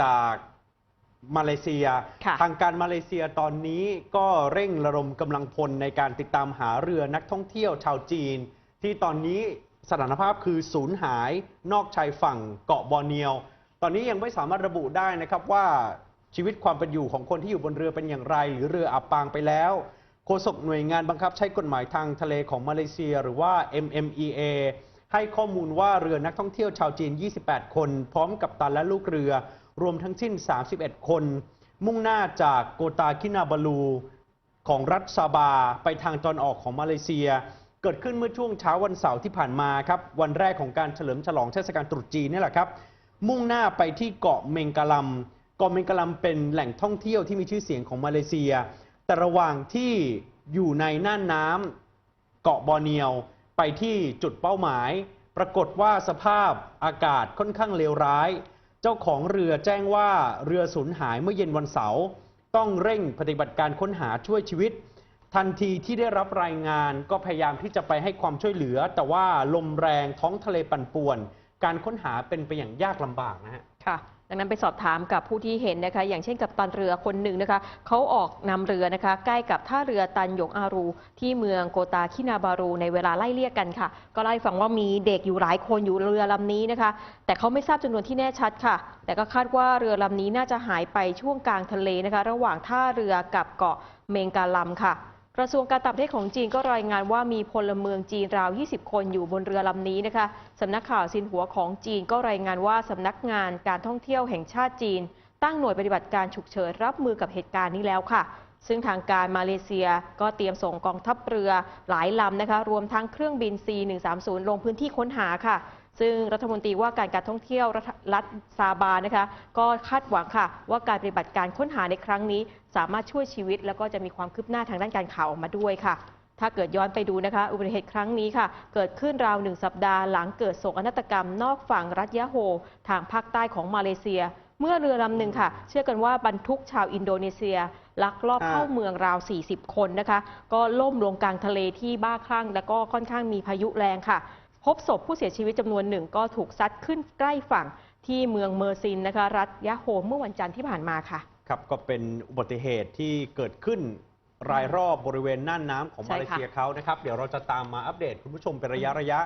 จากมาเลเซียค่ะทางการมาเลเซียตอนนี้ก็เร่งระดมกำลังพลในการติดตามหาเรือนักท่องเที่ยวชาวจีน ที่ตอนนี้สถานภาพคือสูญหายนอกชายฝั่งเกาะบอร์เนียว ตอนนี้ยังไม่สามารถระบุได้นะครับว่าชีวิตความเป็นอยู่ของคนที่อยู่บนเรือเป็นอย่างไร หรือเรืออับปางไปแล้วโฆษกหน่วยงานบังคับใช้กฎหมายทางทะเลของมาเลเซีย หรือว่า MMEA ให้ข้อมูลว่าเรือนักท่องเที่ยวชาวจีน 28 คน พร้อมกับตันและลูกเรือ รวมทั้งสิ้น 31 คน มุ่งหน้าจากโกตาคินาบาลูของรัฐซาบาไปทางตอนออกของมาเลเซีย เกิดขึ้นเมื่อช่วงเช้าวันเสาร์ที่ผ่านมาครับ วันแรกของการเฉลิมฉลองเทศกาลตรุษจีนนี่แหละครับ มุ่งหน้าไปที่เกาะเมงกาลัมเกาะเมงกาลัมเป็นแหล่งท่องเที่ยวที่มีชื่อเสียงของมาเลเซีย แต่ระหว่างที่อยู่ในน่านน้ำเกาะบอร์เนียวไปที่จุดเป้าหมาย ปรากฏว่าสภาพอากาศค่อนข้างเลวร้าย เจ้าของเรือแจ้งว่าเรือสูญหายเมื่อเย็นวันเสาร์ต้องเร่งปฏิบัติการค้นหาช่วยชีวิต ทันทีที่ได้รับรายงานก็พยายามที่จะไปให้ความช่วยเหลือ แต่ว่าลมแรงท้องทะเลปั่นป่วน การค้นหาเป็นไปอย่างยากลำบากนะฮะค่ะ ดังนั้นไปสอบถามกับผู้ที่เห็นนะคะ อย่างเช่นกับตันเรือคนหนึ่งนะคะเขาออกนำเรือนะคะ ใกล้กับท่าเรือตันหยงอารู ที่เมืองโกตาคินาบารู ในเวลาไล่เลี่ยกันค่ะ ก็เล่ฟังว่ามีเด็กอยู่หลายคนอยู่เรือลำนี้นะคะ แต่เขาไม่ทราบจำนวนที่แน่ชัดค่ะ แต่ก็คาดว่าเรือลำนี้น่าจะหายไปช่วงกลางทะเลนะคะ ระหว่างท่าเรือกับเกาะเมงกาลัมค่ะ กระทรวงการต่างประเทศของจีนก็รายงานว่ามีพลเมืองจีนราว 20 คนอยู่บนเรือลำนี้นะคะสำนักข่าวซินหัวของจีนก็รายงานว่าสำนักงานการท่องเที่ยวแห่งชาติจีน ตั้งหน่วยปฏิบัติการฉุกเฉินรับมือกับเหตุการณ์นี้แล้วค่ะ ซึ่งทางการมาเลเซียก็เตรียมส่งกองทัพเรือหลายลำนะคะ รวมทั้งเครื่องบิน C130 ลงพื้นที่ค้นหาค่ะ ซึ่งรัฐมนตรีว่าการการท่องเที่ยวรัฐซาบานะคะ ก็คาดหวังค่ะ ว่าการปฏิบัติการค้นหาในครั้งนี้ สามารถช่วยชีวิต แล้วก็จะมีความคืบหน้าทางด้านการข่าวออกมาด้วยค่ะถ้าเกิดย้อนไปดูนะคะ อุบัติเหตุครั้งนี้ค่ะ เกิดขึ้นราวหนึ่งสัปดาห์หลังเกิดโศกนาฏกรรมนอกฝั่งรัฐยะโฮ ทางภาคใต้ของมาเลเซีย เมื่อเรือลำหนึ่งค่ะ เชื่อกันว่าบรรทุกชาวอินโดนีเซีย ลักลอบเข้าเมืองราว 40 คนนะคะ ก็ล่มลงกลางทะเลที่บ้าคลั่ง และก็ค่อนข้างมีพายุแรงค่ะ พบศพผู้เสียชีวิตจำนวนหนึ่งก็ถูกซัดขึ้นใกล้ฝั่งที่เมืองเมอร์ซินนะคะรัฐยะโฮเมื่อวันจันทร์ที่ผ่านมาค่ะ ครับก็เป็นอุบัติเหตุที่เกิดขึ้นรายรอบบริเวณน่านน้ำของมาเลเซียเขานะครับ เดี๋ยวเราจะตามมาอัปเดตคุณผู้ชมเป็นระยะระยะ